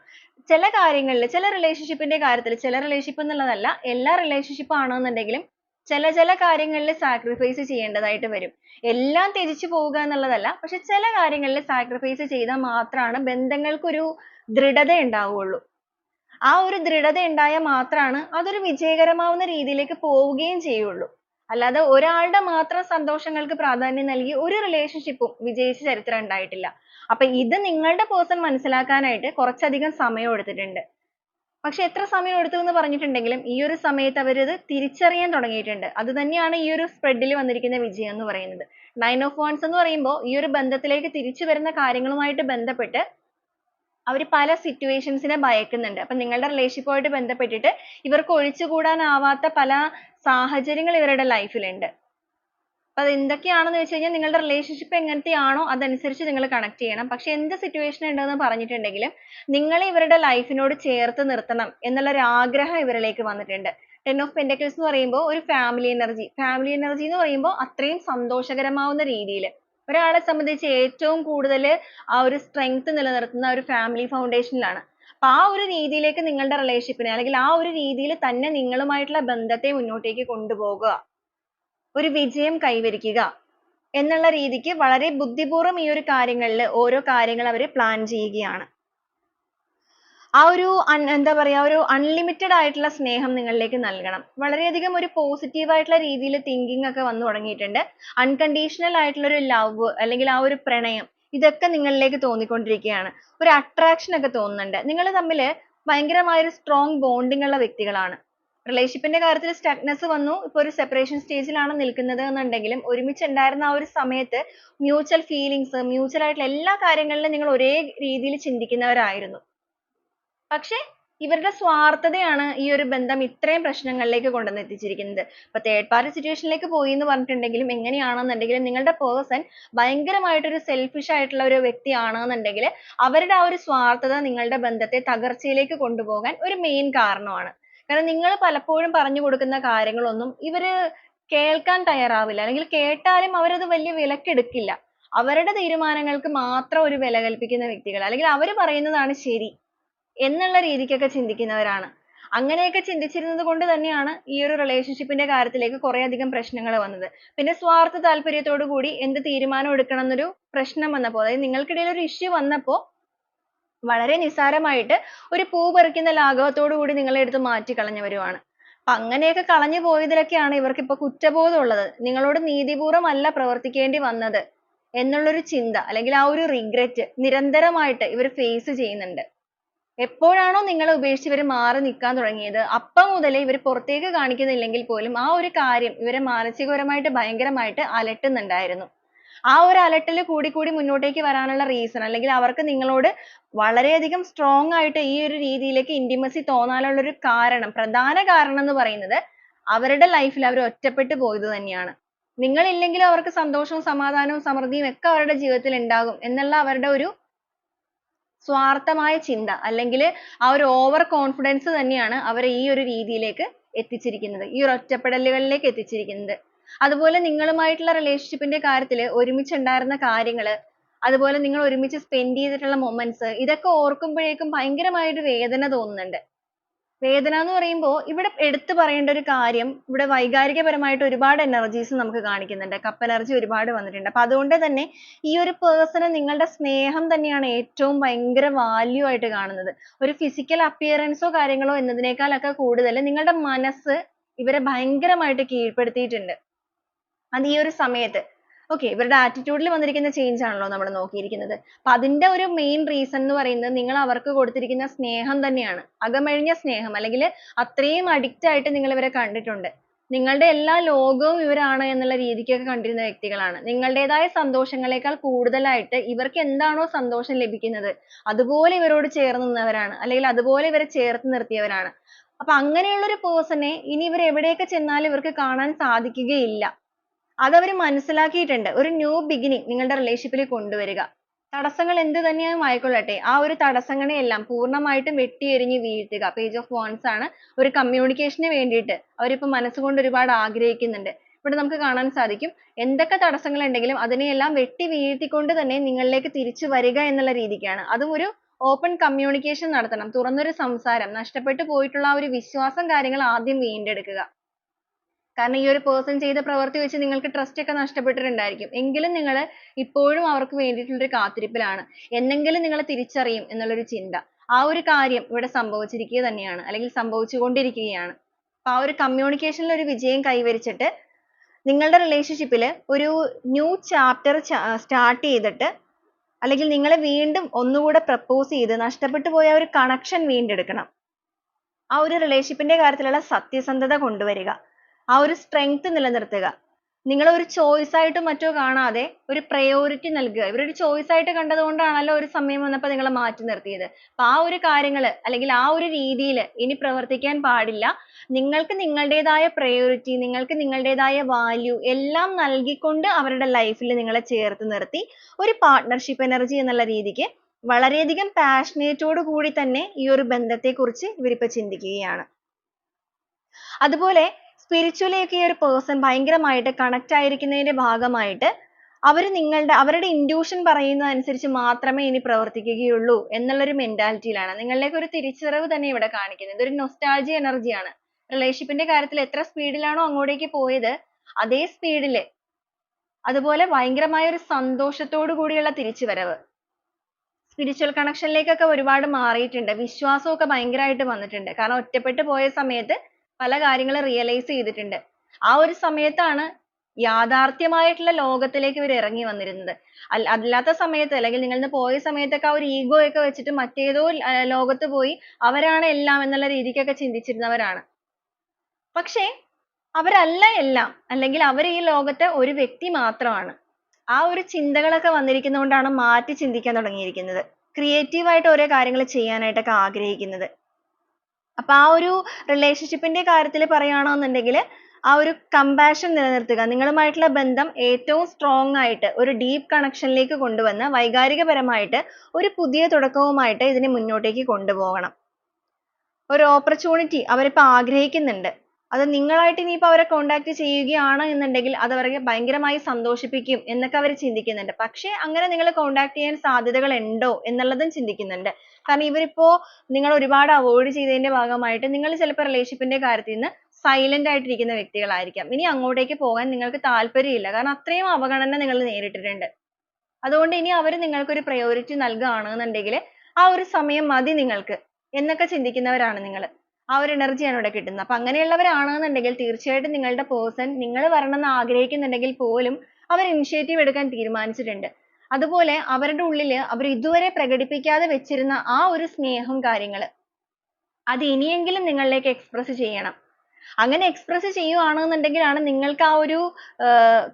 ചില കാര്യങ്ങളിൽ ചില റിലേഷൻഷിപ്പിന്റെ ന്റെ കാര്യത്തിൽ ചില റിലേഷൻഷിപ്പ് എന്നുള്ളതല്ല എല്ലാ relationship ആണെന്നുണ്ടെങ്കിലും ചില ചില കാര്യങ്ങളിൽ സാക്രിഫൈസ് ചെയ്യേണ്ടതായിട്ട് വരും. എല്ലാം ത്യജിച്ചു പോവുക എന്നുള്ളതല്ല. പക്ഷേ ചില കാര്യങ്ങളിൽ സാക്രിഫൈസ് ചെയ്താൽ മാത്രമാണ് ബന്ധങ്ങൾക്ക് ഒരു ദൃഢത ഉണ്ടാവുകയുള്ളൂ. ആ ഒരു ദൃഢത ഉണ്ടായാൽ മാത്രമാണ് അതൊരു വിജയകരമാവുന്ന രീതിയിലേക്ക് പോവുകയും ചെയ്യുള്ളൂ. അല്ലാതെ ഒരാളുടെ മാത്രം സന്തോഷങ്ങൾക്ക് പ്രാധാന്യം നൽകി ഒരു relationship ഉം വിജയിച്ച ചരിത്രം ഉണ്ടായിട്ടില്ല. അപ്പൊ ഇത് നിങ്ങളുടെ person മനസ്സിലാക്കാനായിട്ട് കുറച്ചധികം സമയം എടുത്തിട്ടുണ്ട്. പക്ഷെ എത്ര സമയം എടുത്തു എന്ന് പറഞ്ഞിട്ടുണ്ടെങ്കിലും ഈ ഒരു സമയത്ത് അവരത് തിരിച്ചറിയാൻ തുടങ്ങിയിട്ടുണ്ട്. അത് തന്നെയാണ് ഈ ഒരു spread വന്നിരിക്കുന്ന വിജയം എന്ന് പറയുന്നത്. nine of wands എന്ന് പറയുമ്പോൾ ഈ ഒരു ബന്ധത്തിലേക്ക് തിരിച്ചു വരുന്ന കാര്യങ്ങളുമായിട്ട് ബന്ധപ്പെട്ട് അവർ പല situations നെ ഭയക്കുന്നുണ്ട്. അപ്പൊ നിങ്ങളുടെ relationship ബന്ധപ്പെട്ടിട്ട് ഇവർക്ക് ഒഴിച്ചുകൂടാനാവാത്ത പല സാഹചര്യങ്ങൾ ഇവരുടെ life ൽ ഉണ്ട്. അപ്പൊ അത് എന്തൊക്കെയാണെന്ന് വെച്ച് കഴിഞ്ഞാൽ നിങ്ങളുടെ relationship എങ്ങനത്തെയാണോ അതനുസരിച്ച് നിങ്ങൾ കണക്ട് ചെയ്യണം. പക്ഷെ എന്ത് സിറ്റുവേഷൻ ഉണ്ടെന്ന് പറഞ്ഞിട്ടുണ്ടെങ്കിലും നിങ്ങളെ ഇവരുടെ ലൈഫിനോട് നോട് ചേർത്ത് നിർത്തണം എന്നുള്ള ഒരു ആഗ്രഹം ഇവരിലേക്ക് വന്നിട്ടുണ്ട്. ten ഓഫ് pentacles എന്ന് പറയുമ്പോൾ ഒരു ഫാമിലി എനർജി ഫാമിലി എനർജി എന്ന് പറയുമ്പോൾ അത്രയും സന്തോഷകരമാവുന്ന രീതിയിൽ ഒരാളെ സംബന്ധിച്ച് ഏറ്റവും കൂടുതൽ ആ ഒരു സ്ട്രെങ്ത് നിലനിർത്തുന്ന ഒരു ഫാമിലി ഫൗണ്ടേഷനിലാണ് ലാണ്. അപ്പൊ ആ ഒരു രീതിയിലേക്ക് നിങ്ങളുടെ relationship നെ അല്ലെങ്കിൽ ആ ഒരു രീതിയിൽ തന്നെ നിങ്ങളുമായിട്ടുള്ള ബന്ധത്തെ മുന്നോട്ടേക്ക് കൊണ്ടുപോകുക. ഒരു വിജയം കൈവരിക്കുക എന്നുള്ള രീതിക്ക് വളരെ ബുദ്ധിപൂർവം ഈ ഒരു കാര്യങ്ങളിൽ ഓരോ കാര്യങ്ങൾ അവർ plan ചെയ്യുകയാണ്. ആ ഒരു എന്താ പറയാ ഒരു unlimited ആയിട്ടുള്ള സ്നേഹം നിങ്ങളിലേക്ക് നൽകണം. വളരെയധികം ഒരു positive ആയിട്ടുള്ള രീതിയിൽ thinking ഒക്കെ വന്നു തുടങ്ങിയിട്ടുണ്ട്. unconditional ആയിട്ടുള്ള ഒരു love അല്ലെങ്കിൽ ആ ഒരു പ്രണയം ഇതൊക്കെ നിങ്ങളിലേക്ക് തോന്നിക്കൊണ്ടിരിക്കുകയാണ്. ഒരു അട്രാക്ഷൻ ഒക്കെ തോന്നുന്നുണ്ട്. നിങ്ങൾ തമ്മിൽ ഭയങ്കരമായ ഒരു സ്ട്രോങ് ബോണ്ടിങ് ഉള്ള വ്യക്തികളാണ്. റിലേഷൻഷിപ്പിന്റെ കാര്യത്തിൽ സ്റ്റക്നെസ് വന്നു. ഇപ്പൊ ഒരു സെപ്പറേഷൻ സ്റ്റേജിലാണ് നിൽക്കുന്നത് എന്നുണ്ടെങ്കിലും ഒരുമിച്ച് ഉണ്ടായിരുന്ന ആ ഒരു സമയത്ത് മ്യൂച്വൽ ഫീലിങ്സ് മ്യൂച്വൽ ആയിട്ടുള്ള എല്ലാ കാര്യങ്ങളിലും നിങ്ങൾ ഒരേ രീതിയിൽ ചിന്തിക്കുന്നവരായിരുന്നു. പക്ഷേ ഇവരുടെ സ്വാർത്ഥതയാണ് ഈ ഒരു ബന്ധം ഇത്രയും പ്രശ്നങ്ങളിലേക്ക് കൊണ്ടുവന്ന് എത്തിച്ചിരിക്കുന്നത്. ഇപ്പൊ തേർഡ് പാർട്ടി സിറ്റുവേഷനിലേക്ക് പോയി എന്ന് പറഞ്ഞിട്ടുണ്ടെങ്കിലും എങ്ങനെയാണെന്നുണ്ടെങ്കിലും നിങ്ങളുടെ പേഴ്സൺ ഭയങ്കരമായിട്ട് ഒരു സെൽഫിഷ് ആയിട്ടുള്ള ഒരു വ്യക്തിയാണെന്നുണ്ടെങ്കിൽ അവരുടെ ആ ഒരു സ്വാർത്ഥത നിങ്ങളുടെ ബന്ധത്തെ തകർച്ചയിലേക്ക് കൊണ്ടുപോകാൻ ഒരു മെയിൻ കാരണമാണ്. കാരണം നിങ്ങൾ പലപ്പോഴും പറഞ്ഞു കൊടുക്കുന്ന കാര്യങ്ങളൊന്നും ഇവർ കേൾക്കാൻ തയ്യാറാവില്ല. അല്ലെങ്കിൽ കേട്ടാലും അവരത് വലിയ വിലക്കെടുക്കില്ല. അവരുടെ തീരുമാനങ്ങൾക്ക് മാത്രം ഒരു വില കൽപ്പിക്കുന്ന വ്യക്തികൾ അല്ലെങ്കിൽ അവർ പറയുന്നതാണ് ശരി എന്നുള്ള രീതിക്കൊക്കെ ചിന്തിക്കുന്നവരാണ്. അങ്ങനെയൊക്കെ ചിന്തിച്ചിരുന്നത് കൊണ്ട് തന്നെയാണ് ഈ ഒരു relationship ന്റെ കാര്യത്തിലേക്ക് കുറേയധികം പ്രശ്നങ്ങൾ വന്നത്. പിന്നെ സ്വാർത്ഥ താല്പര്യത്തോടു കൂടി എന്ത് തീരുമാനം എടുക്കണം എന്നൊരു പ്രശ്നം വന്നപ്പോൾ അതായത് നിങ്ങൾക്കിടയിൽ ഒരു issue വന്നപ്പോൾ വളരെ നിസ്സാരമായിട്ട് ഒരു പൂ പറിക്കുന്ന ലാഘവത്തോടു കൂടി നിങ്ങളെ എടുത്ത് മാറ്റിക്കളഞ്ഞവരുമാണ്. അപ്പൊ അങ്ങനെയൊക്കെ കളഞ്ഞു പോയതിലൊക്കെയാണ് ഇവർക്ക് ഇപ്പോൾ കുറ്റബോധം ഉള്ളത്. നിങ്ങളോട് നീതിപൂർവം അല്ല പ്രവർത്തിക്കേണ്ടി വന്നത് എന്നുള്ളൊരു ചിന്ത അല്ലെങ്കിൽ ആ ഒരു regret നിരന്തരമായിട്ട് ഇവർ face ചെയ്യുന്നുണ്ട്. എപ്പോഴാണോ നിങ്ങളെ ഉപേക്ഷിച്ച് ഇവർ മാറി നിൽക്കാൻ തുടങ്ങിയത് അപ്പം മുതലേ ഇവർ പുറത്തേക്ക് കാണിക്കുന്നില്ലെങ്കിൽ പോലും ആ ഒരു കാര്യം ഇവരെ മാനസികപരമായിട്ട് ഭയങ്കരമായിട്ട് അലട്ടുന്നുണ്ടായിരുന്നു. ആ ഒരു അലട്ടൽ കൂടി കൂടി മുന്നോട്ടേക്ക് വരാനുള്ള റീസൺ അല്ലെങ്കിൽ അവർക്ക് നിങ്ങളോട് വളരെയധികം strong ആയിട്ട് ഈ ഒരു രീതിയിലേക്ക് intimacy തോന്നാനുള്ള ഒരു കാരണം പ്രധാന കാരണം എന്ന് പറയുന്നത് അവരുടെ ലൈഫിൽ അവർ ഒറ്റപ്പെട്ടു പോയത് തന്നെയാണ്. നിങ്ങൾ ഇല്ലെങ്കിലും അവർക്ക് സന്തോഷവും സമാധാനവും സമൃദ്ധിയും ഒക്കെ അവരുടെ ജീവിതത്തിൽ ഉണ്ടാകും എന്നുള്ള അവരുടെ ഒരു സ്വാർത്ഥമായ ചിന്ത അല്ലെങ്കിൽ ആ ഒരു ഓവർ കോൺഫിഡൻസ് തന്നെയാണ് അവരെ ഈ ഒരു രീതിയിലേക്ക് എത്തിച്ചിരിക്കുന്നത്. ഈ ഒരു ഒറ്റപ്പെടലുകളിലേക്ക് എത്തിച്ചിരിക്കുന്നത്. അതുപോലെ നിങ്ങളുമായിട്ടുള്ള റിലേഷൻഷിപ്പിന്റെ ന്റെ കാര്യത്തിൽ ഒരുമിച്ച് ഉണ്ടായിരുന്ന കാര്യങ്ങൾ അതുപോലെ നിങ്ങൾ ഒരുമിച്ച് സ്പെൻഡ് ചെയ്തിട്ടുള്ള മൊമെന്റ്സ് ഇതൊക്കെ ഓർക്കുമ്പോഴേക്കും ഭയങ്കരമായിട്ട് വേദന തോന്നുന്നുണ്ട്. വേദന എന്ന് പറയുമ്പോൾ ഇവിടെ എടുത്തു പറയേണ്ട ഒരു കാര്യം ഇവിടെ വൈകാരികപരമായിട്ട് ഒരുപാട് energies നമുക്ക് കാണിക്കുന്നുണ്ട്. കപ്പ് energy ഒരുപാട് വന്നിട്ടുണ്ട്. അപ്പോൾ അതുകൊണ്ട് തന്നെ ഈ ഒരു person നിങ്ങളുടെ സ്നേഹം തന്നെയാണ് ഏറ്റവും ഭയങ്കര value ആയിട്ട് കാണുന്നത്. ഒരു physical appearance ഓ കാര്യങ്ങളോ എന്നതിനേക്കാൾ ഒക്കെ കൂടുതൽ നിങ്ങളുടെ മനസ്സ് ഇവരെ ഭയങ്കരമായിട്ട് കീഴ്പ്പെടുത്തിയിട്ടുണ്ട്. അത് ഈ ഒരു സമയത്ത് okay ഇവരുടെ attitude ൽ വന്നിരിക്കുന്ന change ആണല്ലോ നമ്മൾ നോക്കിയിരിക്കുന്നത്. അപ്പോൾ അതിന്റെ ഒരു main reason എന്ന് പറയുന്നത് നിങ്ങൾ അവർക്ക് കൊടുത്തിരിക്കുന്ന സ്നേഹം തന്നെയാണ്. അകമഴിഞ്ഞ സ്നേഹം അല്ലെങ്കിൽ അത്രയും addict ആയിട്ട് നിങ്ങൾ ഇവരെ കണ്ടിട്ടുണ്ട്. നിങ്ങളുടെ എല്ലാ ലോകവും ഇവരാണ് എന്നുള്ള രീതിക്കൊക്കെ കണ്ടിരുന്ന വ്യക്തികളാണ്. നിങ്ങളുടേതായ സന്തോഷങ്ങളെക്കാൾ കൂടുതലായിട്ട് ഇവർക്ക് എന്താണോ സന്തോഷം ലഭിക്കുന്നത് അതുപോലെ ഇവരോട് ചേർന്ന് നിന്നവരാണ്. അല്ലെങ്കിൽ അതുപോലെ ഇവരെ ചേർത്ത് നിർത്തിയവരാണ്. അപ്പോൾ അങ്ങനെയുള്ള ഒരു person നെ ഇനി ഇവർ എവിടെയൊക്കെ ചെന്നാലും ഇവർക്ക് കാണാൻ സാധിക്കുകയില്ല. അതവർ മനസ്സിലാക്കിയിട്ടുണ്ട്. ഒരു new beginning നിങ്ങളുടെ relationship ൽ കൊണ്ടുവരിക. തടസ്സങ്ങൾ എന്ത് തന്നെയും ആയിക്കൊള്ളട്ടെ ആ ഒരു തടസ്സങ്ങളെയെല്ലാം പൂർണമായിട്ടും വെട്ടിയെറിഞ്ഞ് വീഴ്ത്തുക. page of wands ആണ് ഒരു communication ന് വേണ്ടിയിട്ട് അവരിപ്പോൾ മനസ്സുകൊണ്ട് ഒരുപാട് ആഗ്രഹിക്കുന്നുണ്ട്. ഇവിടെ നമുക്ക് കാണാൻ സാധിക്കും എന്തൊക്കെ തടസ്സങ്ങൾ ഉണ്ടെങ്കിലും അതിനെയെല്ലാം വെട്ടി വീഴ്ത്തിക്കൊണ്ട് തന്നെ നിങ്ങളിലേക്ക് തിരിച്ചു വരിക എന്നുള്ള രീതിക്കാണ്. അതും ഒരു open communication നടത്തണം. തുറന്നൊരു സംസാരം. നഷ്ടപ്പെട്ടു പോയിട്ടുള്ള ആ ഒരു വിശ്വാസം കാര്യങ്ങൾ ആദ്യം വീണ്ടെടുക്കുക. കാരണം ഈ ഒരു പേഴ്സൺ ചെയ്ത പ്രവൃത്തി വെച്ച് നിങ്ങൾക്ക് ട്രസ്റ്റ് ഒക്കെ നഷ്ടപ്പെട്ടിട്ടുണ്ടായിരിക്കും. എങ്കിലും നിങ്ങൾ ഇപ്പോഴും അവർക്ക് വേണ്ടിയിട്ടുള്ള ഒരു കാത്തിരിപ്പിലാണ്. എന്നെങ്കിലും നിങ്ങളെ തിരിച്ചറിയും എന്നുള്ള ഒരു ചിന്ത. ആ ഒരു കാര്യം ഇവിടെ സംഭവിച്ചിരിക്കുക തന്നെയാണ്. അല്ലെങ്കിൽ സംഭവിച്ചുകൊണ്ടിരിക്കുകയാണ്. ആ ഒരു കമ്മ്യൂണിക്കേഷനിൽ ഒരു വിജയം കൈവരിച്ചിട്ട് നിങ്ങളുടെ റിലേഷൻഷിപ്പിൽ ഒരു ന്യൂ ചാപ്റ്റർ സ്റ്റാർട്ട് ചെയ്തിട്ട് അല്ലെങ്കിൽ നിങ്ങളെ വീണ്ടും ഒന്നുകൂടെ പ്രപ്പോസ് ചെയ്ത് നഷ്ടപ്പെട്ടു പോയ ഒരു കണക്ഷൻ വീണ്ടെടുക്കണം. ആ ഒരു റിലേഷൻഷിപ്പിന്റെ ന്റെ കാര്യത്തിലുള്ള സത്യസന്ധത കൊണ്ടുവരിക. ആ ഒരു strength നിലനിർത്തുക. നിങ്ങൾ ഒരു choice ആയിട്ട് മറ്റോ കാണാതെ ഒരു priority നൽകുക. ഇവരൊരു choice ആയിട്ട് കണ്ടതുകൊണ്ടാണല്ലോ ഒരു സമയം വന്നപ്പോൾ നിങ്ങളെ മാറ്റി നിർത്തിയത്. അപ്പോൾ ആ ഒരു കാര്യങ്ങൾ അല്ലെങ്കിൽ ആ ഒരു രീതിയിൽ ഇനി പ്രവർത്തിക്കാൻ പാടില്ല. നിങ്ങൾക്ക് നിങ്ങളുടേതായ priority നിങ്ങൾക്ക് നിങ്ങളുടേതായ value എല്ലാം നൽകിക്കൊണ്ട് അവരുടെ life ൽ നിങ്ങളെ ചേർത്ത് നിർത്തി ഒരു partnership energy എന്നുള്ള രീതിക്ക് വളരെയധികം passionate ഓട് കൂടി തന്നെ ഈ ഒരു ബന്ധത്തെക്കുറിച്ച് ഇവരിപ്പോൾ ചിന്തിക്കുകയാണ്. അതുപോലെ spiritually ഒക്കെ ഈ ഒരു person ഭയങ്കരമായിട്ട് connect ആയിരിക്കുന്നതിന്റെ ഭാഗമായിട്ട് അവർ നിങ്ങളുടെ അവരുടെ intuition പറയുന്നത് അനുസരിച്ച് മാത്രമേ ഇനി പ്രവർത്തിക്കുകയുള്ളൂ എന്നുള്ള ഒരു mentality യിലാണ്. നിങ്ങളിലേക്ക് ഒരു തിരിച്ചറിവ് തന്നെ ഇവിടെ കാണിക്കുന്നത്. ഇതൊരു nostalgia energy ആണ്. relationship ന്റെ കാര്യത്തിൽ എത്ര speed ലാണോ അങ്ങോട്ടേക്ക് പോയത് അതേ speed ൽ അതുപോലെ ഭയങ്കരമായ ഒരു സന്തോഷത്തോടു കൂടിയുള്ള തിരിച്ചുവരവ്. spiritual connection ഒരുപാട് മാറിയിട്ടുണ്ട്. വിശ്വാസം ഒക്കെ ഭയങ്കരമായിട്ട് വന്നിട്ടുണ്ട്. കാരണം ഒറ്റപ്പെട്ടു പോയ സമയത്ത് പല കാര്യങ്ങളും റിയലൈസ് ചെയ്തിട്ടുണ്ട്. ആ ഒരു സമയത്താണ് യാഥാർത്ഥ്യമായിട്ടുള്ള ലോകത്തിലേക്ക് ഇവർ ഇറങ്ങി വന്നിരുന്നത്. അല്ല അല്ലാത്ത സമയത്ത് അല്ലെങ്കിൽ നിന്ന് പോയ സമയത്തൊക്കെ ആ ഒരു ego ഒക്കെ വെച്ചിട്ട് മറ്റേതോ ലോകത്ത് പോയി അവരാണ് എല്ലാം എന്നുള്ള രീതിക്കൊക്കെ ചിന്തിച്ചിരുന്നവരാണ്. പക്ഷേ അവരല്ല എല്ലാം അല്ലെങ്കിൽ അവർ ഈ ലോകത്തെ ഒരു വ്യക്തി മാത്രമാണ്. ആ ഒരു ചിന്തകളൊക്കെ വന്നിരിക്കുന്നതുകൊണ്ടാണ് മാറ്റി ചിന്തിക്കാൻ തുടങ്ങിയിരിക്കുന്നത്. ക്രിയേറ്റീവായിട്ട് ഓരോ കാര്യങ്ങൾ ചെയ്യാനായിട്ടൊക്കെ ആഗ്രഹിക്കുന്നത്. അപ്പോൾ ആ ഒരു relationship ന്റെ കാര്യത്തിൽ പറയുകയാണെന്നുണ്ടെങ്കിൽ ആ ഒരു compassion നിലനിർത്തുക. നിങ്ങളുമായിട്ടുള്ള ബന്ധം ഏറ്റവും strong ആയിട്ട് ഒരു deep connection ലേക്ക് കൊണ്ടുവന്ന് വൈകാരികപരമായിട്ട് ഒരു പുതിയ തുടക്കവുമായിട്ട് ഇതിനെ മുന്നോട്ടേക്ക് കൊണ്ടുപോകണം. ഒരു opportunity അവരിപ്പോൾ ആഗ്രഹിക്കുന്നുണ്ട്. അത് നിങ്ങളായിട്ട് ഇനിയിപ്പോൾ അവരെ contact ചെയ്യുകയാണ് എന്നുണ്ടെങ്കിൽ അത് അവരെ ഭയങ്കരമായി സന്തോഷിപ്പിക്കും എന്നൊക്കെ അവർ ചിന്തിക്കുന്നുണ്ട്. പക്ഷേ അങ്ങനെ നിങ്ങൾ contact ചെയ്യാൻ സാധ്യതകൾ ഉണ്ടോ എന്നുള്ളതും ചിന്തിക്കുന്നുണ്ട്. കാരണം ഇവരിപ്പോ നിങ്ങൾ ഒരുപാട് avoid ചെയ്തതിന്റെ ഭാഗമായിട്ട് നിങ്ങൾ ചിലപ്പോൾ relationship ന്റെ കാര്യത്തിൽ നിന്ന് silent ആയിട്ട് ഇരിക്കുന്ന വ്യക്തികളായിരിക്കാം. ഇനി അങ്ങോട്ടേക്ക് പോകാൻ നിങ്ങൾക്ക് താല്പര്യമില്ല. കാരണം അത്രയും അവഗണന നിങ്ങൾ നേരിട്ടിട്ടുണ്ട്. അതുകൊണ്ട് ഇനി അവർ നിങ്ങൾക്ക് ഒരു priority നൽകുകയാണെന്നുണ്ടെങ്കിൽ ആ ഒരു സമയം മതി നിങ്ങൾക്ക് എന്നൊക്കെ ചിന്തിക്കുന്നവരാണ് നിങ്ങൾ. ആ ഒരു energy ആണ് ഇവിടെ കിട്ടുന്നത്. അപ്പോൾ അങ്ങനെയുള്ളവരാണെന്നുണ്ടെങ്കിൽ തീർച്ചയായിട്ടും നിങ്ങളുടെ person നിങ്ങൾ വരണം എന്ന് ആഗ്രഹിക്കുന്നുണ്ടെങ്കിൽ പോലും അവർ initiative എടുക്കാൻ തീരുമാനിച്ചിട്ടുണ്ട്. അതുപോലെ അവരുടെ ഉള്ളിൽ അവർ ഇതുവരെ പ്രകടിപ്പിക്കാതെ വെച്ചിരുന്ന ആ ഒരു സ്നേഹം കാര്യങ്ങൾ അത് ഇനിയെങ്കിലും നിങ്ങളിലേക്ക് express ചെയ്യണം. അങ്ങനെ express ചെയ്യുകയാണെന്നുണ്ടെങ്കിലാണ് നിങ്ങൾക്ക് ആ ഒരു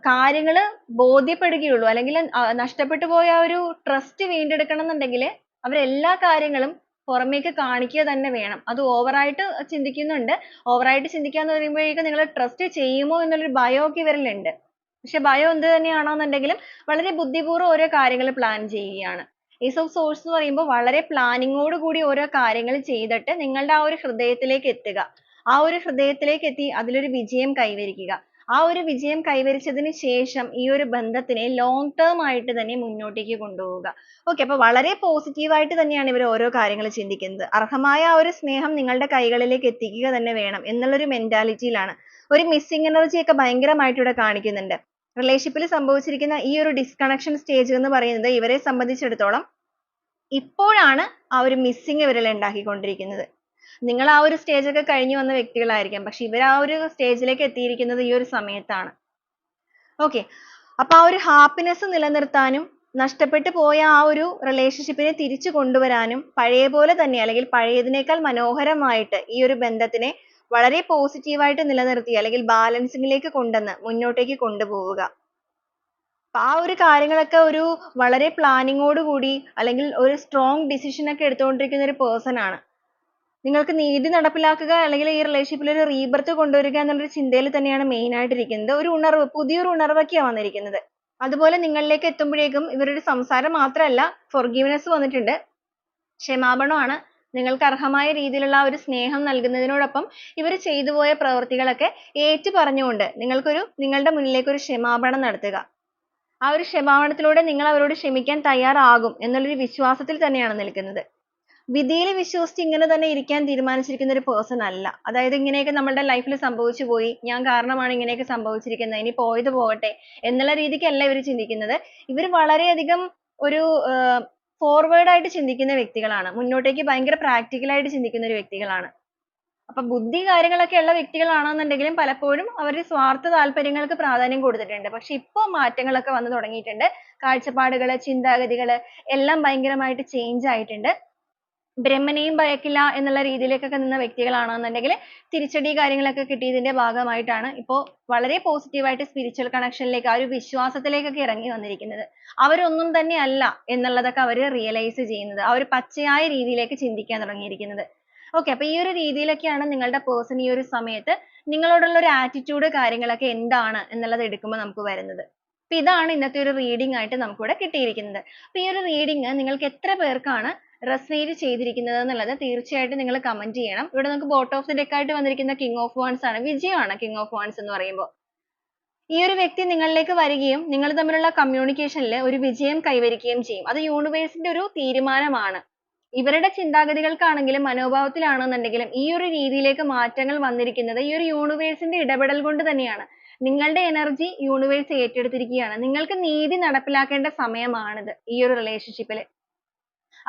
കാര്യങ്ങൾ ബോധ്യപ്പെടുകയുള്ളൂ. അല്ലെങ്കിൽ നഷ്ടപ്പെട്ടു പോയ ആ ഒരു trust വീണ്ടെടുക്കണം എന്നുണ്ടെങ്കിൽ അവരെല്ലാ കാര്യങ്ങളും പുറമേക്ക് കാണിക്കുക തന്നെ വേണം. അത് over ആയിട്ട് ചിന്തിക്കുന്നുണ്ട്. over ആയിട്ട് ചിന്തിക്കുക എന്ന് പറയുമ്പോഴേക്കും നിങ്ങൾ trust ചെയ്യുമോ എന്നുള്ളൊരു ഭയമൊക്കെ ഒക്കെ ഉണ്ട്. പക്ഷേ ഭയം എന്ത് തന്നെയാണെന്നുണ്ടെങ്കിലും വളരെ ബുദ്ധിപൂർവം ഓരോ കാര്യങ്ങൾ പ്ലാൻ ചെയ്യുകയാണ്. Ace of Swords എന്ന് പറയുമ്പോൾ വളരെ planning ഓട് കൂടി ഓരോ കാര്യങ്ങൾ ചെയ്തിട്ട് നിങ്ങളുടെ ആ ഒരു ഹൃദയത്തിലേക്ക് എത്തുക. ആ ഒരു ഹൃദയത്തിലേക്ക് എത്തി അതിലൊരു വിജയം കൈവരിക്കുക. ആ ഒരു വിജയം കൈവരിച്ചതിന് ശേഷം ഈ ഒരു ബന്ധത്തിനെ long term ആയിട്ട് തന്നെ മുന്നോട്ടേക്ക് കൊണ്ടുപോവുക. okay അപ്പോൾ വളരെ positive ആയിട്ട് തന്നെയാണ് ഇവർ ഓരോ കാര്യങ്ങൾ ചിന്തിക്കുന്നത്. അർഹമായ ആ ഒരു സ്നേഹം നിങ്ങളുടെ കൈകളിലേക്ക് എത്തിക്കുക തന്നെ വേണം എന്നുള്ള ഒരു mentality യിലാണ്. ഒരു missing energy ഒക്കെ ഭയങ്കരമായിട്ട് ഇവിടെ കാണിക്കുന്നുണ്ട്. Relationship ൽ സംഭവിച്ചിരിക്കുന്ന ഈ ഒരു ഡിസ്കണക്ഷൻ സ്റ്റേജ് എന്ന് പറയുന്നത് ഇവരെ സംബന്ധിച്ചിടത്തോളം ഇപ്പോഴാണ് ആ ഒരു മിസ്സിങ് ഇവരിൽ ഉണ്ടാക്കിക്കൊണ്ടിരിക്കുന്നത്. നിങ്ങൾ ആ ഒരു സ്റ്റേജ് ഒക്കെ കഴിഞ്ഞു വന്ന വ്യക്തികളായിരിക്കാം. പക്ഷെ ഇവർ ആ ഒരു സ്റ്റേജിലേക്ക് എത്തിയിരിക്കുന്നത് ഈ ഒരു സമയത്താണ്. ഓക്കെ അപ്പൊ ആ ഒരു ഹാപ്പിനെസ് നിലനിർത്താനും നഷ്ടപ്പെട്ടു പോയ ആ ഒരു റിലേഷൻഷിപ്പിനെ തിരിച്ചു കൊണ്ടുവരാനും പഴയ പോലെ തന്നെ അല്ലെങ്കിൽ പഴയതിനേക്കാൾ മനോഹരമായിട്ട് ഈ ഒരു ബന്ധത്തിനെ വളരെ പോസിറ്റീവായിട്ട് നിലനിർത്തി അല്ലെങ്കിൽ balancing ലേക്ക് കൊണ്ടുവന്ന് മുന്നോട്ടേക്ക് കൊണ്ടുപോവുക. ആ ഒരു കാര്യങ്ങളൊക്കെ ഒരു വളരെ ഓട് കൂടി അല്ലെങ്കിൽ ഒരു strong ഡിസിഷൻ ഒക്കെ എടുത്തുകൊണ്ടിരിക്കുന്ന ഒരു person ആണ്. നിങ്ങൾക്ക് നീതി നടപ്പിലാക്കുക അല്ലെങ്കിൽ ഈ റിലേഷൻഷിപ്പിൽ ഒരു റീബർത്ത് കൊണ്ടുവരിക എന്നുള്ള ഒരു ചിന്തയിൽ തന്നെയാണ് main ആയിട്ട് ഇരിക്കുന്നത്. ഒരു ഉണർവ് പുതിയൊരു ഉണർവൊക്കെയാണ് വന്നിരിക്കുന്നത്. അതുപോലെ നിങ്ങളിലേക്ക് എത്തുമ്പോഴേക്കും ഇവരുടെ സംസാരം മാത്രമല്ല forgiveness വന്നിട്ടുണ്ട്. ക്ഷമാപണമാണ് നിങ്ങൾക്ക് അർഹമായ രീതിയിലുള്ള ആ ഒരു സ്നേഹം നൽകുന്നതിനോടൊപ്പം ഇവർ ചെയ്തു പോയ പ്രവൃത്തികളൊക്കെ ഏറ്റുപറഞ്ഞുകൊണ്ട് നിങ്ങൾക്കൊരു നിങ്ങളുടെ മുന്നിലേക്ക് ഒരു ക്ഷമാപണം നടത്തുക. ആ ഒരു ക്ഷമാപണത്തിലൂടെ നിങ്ങൾ അവരോട് ക്ഷമിക്കാൻ തയ്യാറാകും എന്നുള്ളൊരു വിശ്വാസത്തിൽ തന്നെയാണ് നിൽക്കുന്നത്. വിധിയിൽ വിശ്വസിച്ച് ഇങ്ങനെ തന്നെ ഇരിക്കാൻ തീരുമാനിച്ചിരിക്കുന്ന ഒരു പേഴ്സൺ അല്ല. അതായത് ഇങ്ങനെയൊക്കെ നമ്മളുടെ ലൈഫിൽ സംഭവിച്ചു പോയി ഞാൻ കാരണമാണ് ഇങ്ങനെയൊക്കെ സംഭവിച്ചിരിക്കുന്നത് ഇനി പോയത് പോകട്ടെ എന്നുള്ള രീതിക്കല്ല ഇവർ ചിന്തിക്കുന്നത്. ഇവർ വളരെയധികം ഒരു forward ആയിട്ട് ചിന്തിക്കുന്ന വ്യക്തികളാണ്. മുന്നോട്ടേക്ക് ഭയങ്കര പ്രാക്ടിക്കൽ ആയിട്ട് ചിന്തിക്കുന്ന ഒരു വ്യക്തികളാണ്. അപ്പൊ ബുദ്ധി കാര്യങ്ങളൊക്കെ ഉള്ള വ്യക്തികളാണെന്നുണ്ടെങ്കിലും പലപ്പോഴും അവർ സ്വാർത്ഥ താല്പര്യങ്ങൾക്ക് പ്രാധാന്യം കൊടുത്തിട്ടുണ്ട്. പക്ഷെ ഇപ്പോൾ മാറ്റങ്ങളൊക്കെ വന്നു തുടങ്ങിയിട്ടുണ്ട്. കാഴ്ചപ്പാടുകൾ, ചിന്താഗതികൾ എല്ലാം ഭയങ്കരമായിട്ട് ചേഞ്ച് ആയിട്ടുണ്ട്. ബ്രഹ്മനെയും ഭയക്കില്ല എന്നുള്ള രീതിയിലേക്കൊക്കെ നിന്ന വ്യക്തികളാണെന്നുണ്ടെങ്കിൽ തിരിച്ചടി കാര്യങ്ങളൊക്കെ കിട്ടിയതിന്റെ ഭാഗമായിട്ടാണ് ഇപ്പോ വളരെ positive ആയിട്ട് spiritual ആ ഒരു വിശ്വാസത്തിലേക്കൊക്കെ ഇറങ്ങി വന്നിരിക്കുന്നത്. അവരൊന്നും തന്നെ അല്ല എന്നുള്ളതൊക്കെ അവർ റിയലൈസ് ചെയ്യുന്നത്. ആ ഒരു പച്ചയായ രീതിയിലേക്ക് ചിന്തിക്കാൻ തുടങ്ങിയിരിക്കുന്നത്. okay അപ്പോൾ ഈ ഒരു രീതിയിലൊക്കെയാണ് നിങ്ങളുടെ പേഴ്സൺ ഈ ഒരു സമയത്ത് നിങ്ങളോടുള്ള ഒരു ആറ്റിറ്റ്യൂഡ് കാര്യങ്ങളൊക്കെ എന്താണ് എന്നുള്ളത് എടുക്കുമ്പോൾ നമുക്ക് വരുന്നത്. അപ്പോൾ ഇതാണ് ഇന്നത്തെ ഒരു reading ആയിട്ട് നമുക്കിവിടെ കിട്ടിയിരിക്കുന്നത്. അപ്പോൾ ഈ ഒരു reading നിങ്ങൾക്ക് എത്ര പേർക്കാണ് resonate ചെയ്തിരിക്കുന്നത് എന്നുള്ളത് തീർച്ചയായിട്ടും നിങ്ങൾ കമന്റ് ചെയ്യണം. ഇവിടെ നമുക്ക് ബോട്ട് ഓഫ് ദി deck ആയിട്ട് വന്നിരിക്കുന്ന king ഓഫ് wands ആണ്. വിജയമാണ് king ഓഫ് wands എന്ന് പറയുമ്പോൾ. ഈ ഒരു വ്യക്തി നിങ്ങളിലേക്ക് വരികയും നിങ്ങൾ തമ്മിലുള്ള കമ്മ്യൂണിക്കേഷനിൽ ഒരു വിജയം കൈവരിക്കുകയും ചെയ്യും. അത് യൂണിവേഴ്സിന്റെ ന്റെ ഒരു തീരുമാനമാണ്. ഇവരുടെ ചിന്താഗതികൾക്കാണെങ്കിലും മനോഭാവത്തിലാണെന്നുണ്ടെങ്കിലും ഈ ഒരു രീതിയിലേക്ക് മാറ്റങ്ങൾ വന്നിരിക്കുന്നത് ഈ ഒരു യൂണിവേഴ്സിന്റെ ന്റെ ഇടപെടൽ കൊണ്ട് തന്നെയാണ്. നിങ്ങളുടെ എനർജി യൂണിവേഴ്സ് ഏറ്റെടുത്തിരിക്കുകയാണ്. നിങ്ങൾക്ക് നീതി നടപ്പിലാക്കേണ്ട സമയമാണിത് ഈ ഒരു relationship.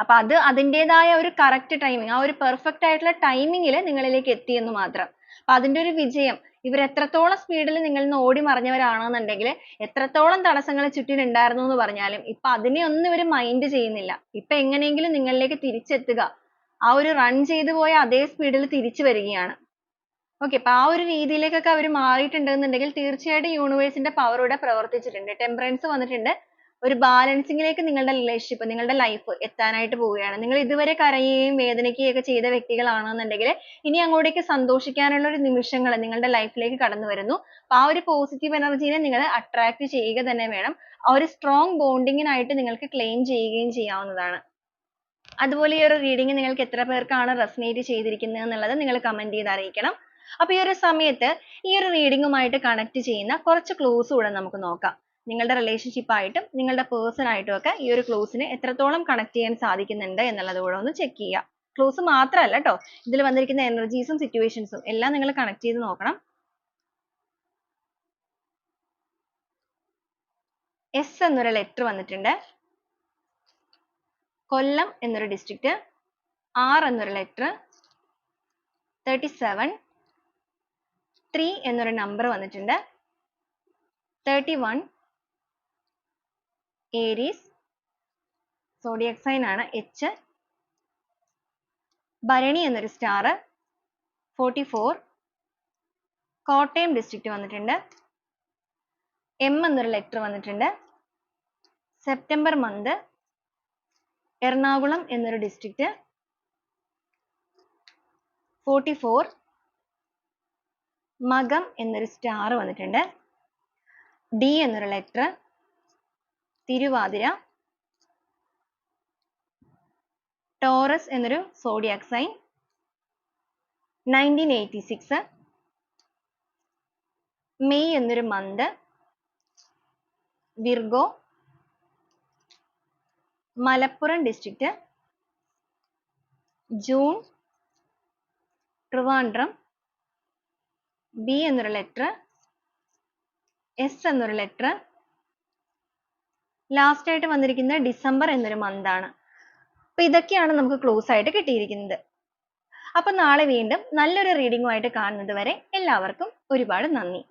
അപ്പോൾ അത് അതിന്റേതായ ഒരു correct timing ആ ഒരു പെർഫെക്റ്റ് ആയിട്ടുള്ള timing ൽ നിങ്ങളിലേക്ക് എത്തി എന്ന് മാത്രം. അപ്പോൾ അതിന്റെ ഒരു വിജയം ഇവർ എത്രത്തോളം speed ൽ നിങ്ങളിൽ നിന്ന് ഓടി മറിഞ്ഞവരാണെന്നുണ്ടെങ്കിൽ എത്രത്തോളം തടസ്സങ്ങൾ ചുറ്റിലും ഉണ്ടായിരുന്നു എന്ന് പറഞ്ഞാലും ഇപ്പോൾ അതിനെയൊന്നും ഇവർ mind ചെയ്യുന്നില്ല. ഇപ്പൊ എങ്ങനെയെങ്കിലും നിങ്ങളിലേക്ക് തിരിച്ചെത്തുക. ആ ഒരു run ചെയ്തു പോയ അതേ speed ൽ തിരിച്ചു വരികയാണ്. okay അപ്പോൾ ആ ഒരു രീതിയിലേക്കൊക്കെ അവർ മാറിയിട്ടുണ്ടെന്നുണ്ടെങ്കിൽ തീർച്ചയായിട്ടും universe ന്റെ power ഇവിടെ പ്രവർത്തിച്ചിട്ടുണ്ട്. temperance വന്നിട്ടുണ്ട്. ഒരു balancing ലേക്ക് നിങ്ങളുടെ റിലേഷൻഷിപ്പ് നിങ്ങളുടെ ലൈഫ് എത്താനായിട്ട് പോവുകയാണ്. നിങ്ങൾ ഇതുവരെ കരയുകയും വേദനിക്കുകയും ഒക്കെ ചെയ്ത വ്യക്തികളാണെന്നുണ്ടെങ്കിൽ ഇനി അങ്ങോട്ടേക്ക് സന്തോഷിക്കാനുള്ള ഒരു നിമിഷങ്ങൾ നിങ്ങളുടെ ലൈഫിലേക്ക് ലേക്ക് കടന്നു വരുന്നു. അപ്പോൾ ആ ഒരു പോസിറ്റീവ് energy നെ നിങ്ങൾ attract ചെയ്യുക തന്നെ വേണം. ആ ഒരു strong bonding നായിട്ട് നിങ്ങൾക്ക് ക്ലെയിം ചെയ്യുകയും ചെയ്യാവുന്നതാണ്. അതുപോലെ ഈ ഒരു റീഡിംഗ് നിങ്ങൾക്ക് എത്ര പേർക്കാണ് resonate ചെയ്തിരിക്കുന്നത് എന്നുള്ളത് നിങ്ങൾ കമന്റ് ചെയ്ത് അറിയിക്കണം. അപ്പോൾ ഈ ഒരു സമയത്ത് ഈ ഒരു reading കണക്ട് ചെയ്യുന്ന കുറച്ച് clues കൂടെ നമുക്ക് നോക്കാം. നിങ്ങളുടെ relationship ആയിട്ടും നിങ്ങളുടെ പേഴ്സൺ ആയിട്ടും ഒക്കെ ഈ ഒരു ക്ലോസിന് എത്രത്തോളം കണക്ട് ചെയ്യാൻ സാധിക്കുന്നുണ്ട് എന്നുള്ളത് കൂടെ ഒന്ന് ചെക്ക് ചെയ്യുക. ക്ലോസ് മാത്രമല്ല കേട്ടോ ഇതിൽ വന്നിരിക്കുന്ന എനർജീസും സിറ്റുവേഷൻസും എല്ലാം നിങ്ങൾ കണക്ട് ചെയ്ത് നോക്കണം. എസ് എന്നൊരു ലെറ്റർ വന്നിട്ടുണ്ട്. കൊല്ലം എന്നൊരു district. ആർ എന്നൊരു ലെറ്റർ thirty seven. three എന്നൊരു നമ്പർ വന്നിട്ടുണ്ട്. thirty one. Aries. zodiac sign ആണ് H. ഭരണി എന്നൊരു star. forty four. Kottayam district വന്നിട്ടുണ്ട്. M എന്നൊരു letter വന്നിട്ടുണ്ട്. September month. എറണാകുളം എന്നൊരു district. forty four. മകം എന്നൊരു star വന്നിട്ടുണ്ട്. D എന്നൊരു letter. തിരുവാതിര. ടോറസ് എന്നൊരു zodiac sign nineteen eighty six May എന്നൊരു month Virgo Malappuram district June Trivandrum B എന്നൊരു ലെറ്റർ എസ് എന്നൊരു ലെറ്റർ ലാസ്റ്റ് ആയിട്ട് വന്നിരിക്കുന്നത് ഡിസംബർ എന്നൊരു മന്ത് ആണ്. അപ്പൊ ഇതൊക്കെയാണ് നമുക്ക് ക്ലൂസ് ആയിട്ട് കിട്ടിയിരിക്കുന്നത്. അപ്പൊ നാളെ വീണ്ടും നല്ലൊരു റീഡിംഗുമായിട്ട് കാണുന്നത് വരെ എല്ലാവർക്കും ഒരുപാട് നന്ദി.